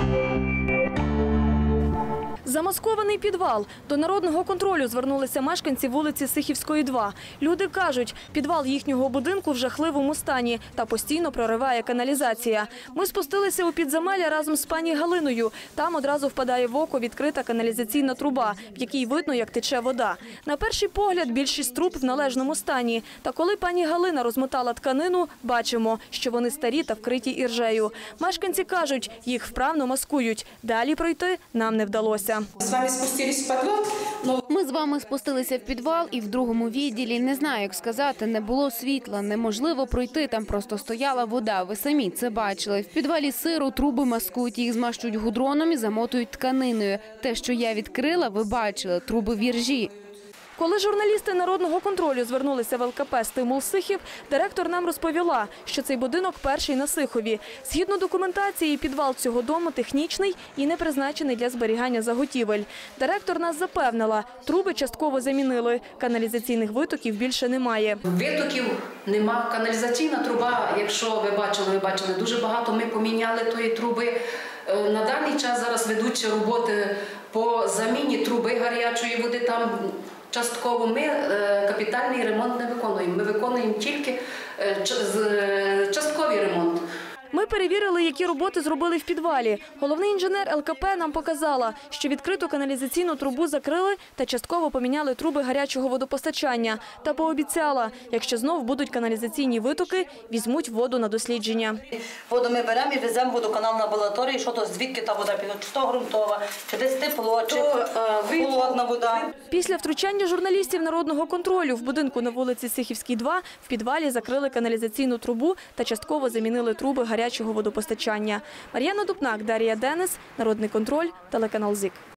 you Замаскований підвал. До народного контролю звернулися мешканці вулиці Сихівської, 2. Люди кажуть, підвал їхнього будинку в жахливому стані та постійно прориває каналізація. Ми спустилися у підземелля разом з пані Галиною. Там одразу впадає в око відкрита каналізаційна труба, в якій видно, як тече вода. На перший погляд більшість труб в належному стані. Та коли пані Галина розмотала тканину, бачимо, що вони старі та вкриті іржею. Мешканці кажуть, їх вправно маскують. Далі пройти нам не вдалося. С вами спустились в підвал, Ми з вами спустилися в підвал, і в другому відділі не знаю, як сказати, не було світла, неможливо пройти. Там просто стояла вода. Ви самі це бачили. В підвалі сиру труби маскують, їх змащують гудроном і замотують тканиною. Те, що я відкрила, ви бачили труби віржі. Коли журналісти народного контролю звернулися в ЛКП «Стимул Сихів», директор нам розповіла, що цей будинок перший на Сихові. Згідно документації, підвал цього дому технічний і не призначений для зберігання заготівель. Директор нас запевнила, труби частково замінили, каналізаційних витоків більше немає. витоків нема. Каналізаційна труба, якщо ви бачили, ви бачили дуже багато. Ми поміняли тої труби. Е, На даний час зараз ведуться роботи по заміні труби гарячої води. Там частково ми е, капітальний ремонт не виконуємо. Ми виконуємо тільки частковий ч- з- е, частковий ремонт. Ми перевірили, які роботи зробили в підвалі. Головний інженер ЛКП нам показала, що відкриту каналізаційну трубу закрили та частково поміняли труби гарячого водопостачання. Та пообіцяла, якщо знов будуть каналізаційні витоки, візьмуть воду на дослідження. Воду ми беремо і веземо водоканал на лабораторію, що то звідки та вода піде, чи то ґрунтова, чи десь тепло, чи холодна вода. Після втручання журналістів народного контролю в будинку на вулиці Сихівській, 2 в підвалі закрили каналізаційну трубу та частково замінили труби гарячого водопостачання. Мар'яна Дубнак, Дар'я Денис, Народний контроль, телеканал ЗІК.